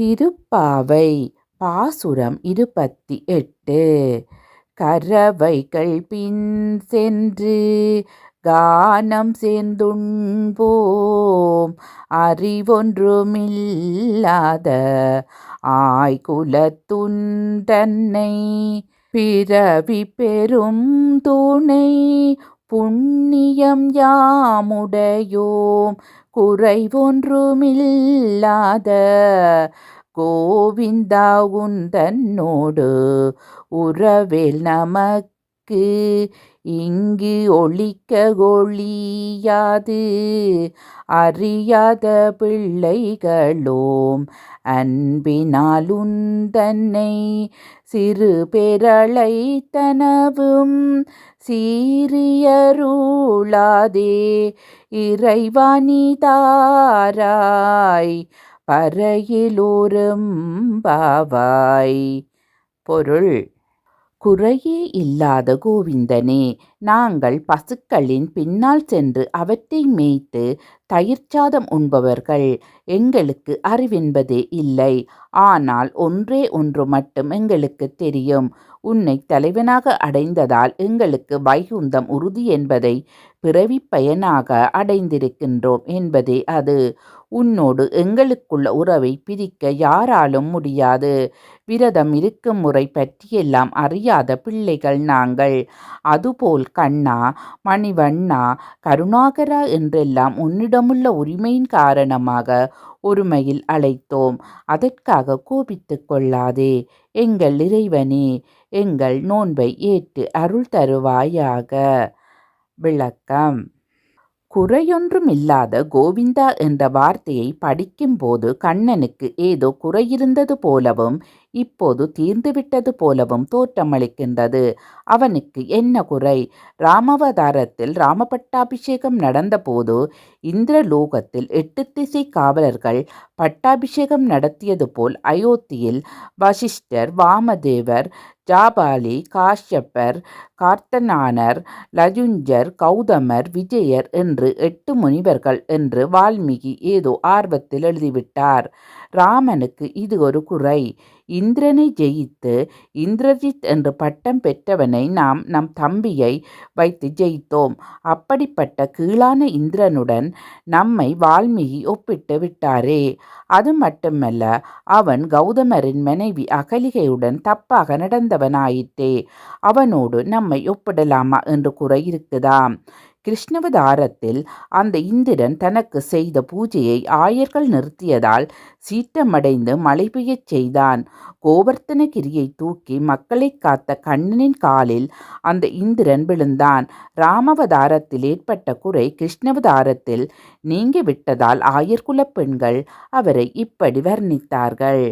திருப்பாவை. பாசுரம் இருபத்தி எட்டு கரவைகள் பின் சென்று கானம் சேர்ந்துண்போம். அறிவொன்றுமில்லாத ஆய்குலத்துண்டன்னை பிறவி பெரும் துணை புண்ணியம் யாமுடையோம். குறைவொன்றுமில்லாத கோவிந்தா உந்தன்னோடு உறவில் நமக்கு இங்கு ஒழிக்க ஒழியாது. அறியாத பிள்ளைகளோம் அன்பினால் உந்தன்னை சிறு பெரளை தனவும் சீரியருளாதே இறைவானிதாராய் பறையிலோரும் பாவாய். பொருள். குறையே இல்லாத கோவிந்தனே நாங்கள் பசுக்களின் பின்னால் சென்று அவற்றை மேய்த்து தயிர்ச்சாதம் உண்பவர்கள். எங்களுக்கு அறிவென்பதே இல்லை. ஆனால் ஒன்றே ஒன்று மட்டும் எங்களுக்கு தெரியும். உன்னை தலைவனாக அடைந்ததால் எங்களுக்கு வைகுந்தம் உறுதி என்பதை பிறவி பயனாக அடைந்திருக்கின்றோம் என்பதே அது. உன்னோடு எங்களுக்குள்ள உறவை பிரிக்க யாராலும் முடியாது. விரதம் இருக்கும் முறை பற்றியெல்லாம் அறியாத பிள்ளைகள் நாங்கள். அதுபோல் கண்ணா மணிவண்ணா கருணாகரா என்றெல்லாம் உன்னிடமுள்ள உரிமையின் காரணமாக ஒருமையில் அழைத்தோம். அதற்காக கோபித்து கொள்ளாதே. எங்கள் இறைவனே எங்கள் நோன்பை ஏற்று அருள் தருவாயாக. விளக்கம். குறையொன்றும் இல்லாத கோவிந்தா என்ற வார்த்தையை படிக்கும்போது கண்ணனுக்கு ஏதோ குறையிருந்தது போலவும் இப்போது தீர்ந்துவிட்டது போலவும் தோற்றமளிக்கின்றது. அவனுக்கு என்ன குறை? ராமவதாரத்தில் ராமபட்டாபிஷேகம் நடந்தபோது இந்திரலோகத்தில் எட்டு திசை காவலர்கள் பட்டாபிஷேகம் நடத்தியது போல் அயோத்தியில் வசிஷ்டர் வாமதேவர் ஜாபாலி காஷ்யப்பர் கார்த்தனானர் லஜுஞ்சர் கௌதமர் விஜயர் என்று எட்டு முனிவர்கள் என்று வால்மீகி ஏதோ ஆர்வத்தில் எழுதிவிட்டார். ராமனுக்கு இது ஒரு குறை. இந்திரனை ஜெயித்து இந்திரஜித் என்று பட்டம் பெற்றவனை நாம் நம் தம்பியை வைத்து ஜெயித்தோம். அப்படிப்பட்ட கீழான இந்திரனுடன் நம்மை வால்மீகி ஒப்பிட்டு விட்டாரே. அது மட்டுமல்ல அவன் கௌதமரின் மனைவி அகலிகையுடன் தப்பாக நடந்தவனாயிற்றே. அவனோடு நம்மை ஒப்பிடலாமா? என்று குறை இருக்குதாம். கிருஷ்ணவதாரத்தில் அந்த இந்திரன் தனக்கு செய்த பூஜையை ஆயர்கள் நிறுத்தியதால் சீற்றமடைந்து மழை பெய்யச் செய்தான். கோவர்த்தனகிரியை தூக்கி மக்களை காத்த கண்ணனின் காலில் அந்த இந்திரன் விழுந்தான். ராமவதாரத்தில் ஏற்பட்ட குறை கிருஷ்ணவதாரத்தில் நீங்கிவிட்டதால் ஆயர்குல ஆயர்குலப் பெண்கள் அவரை இப்படி வர்ணித்தார்கள்.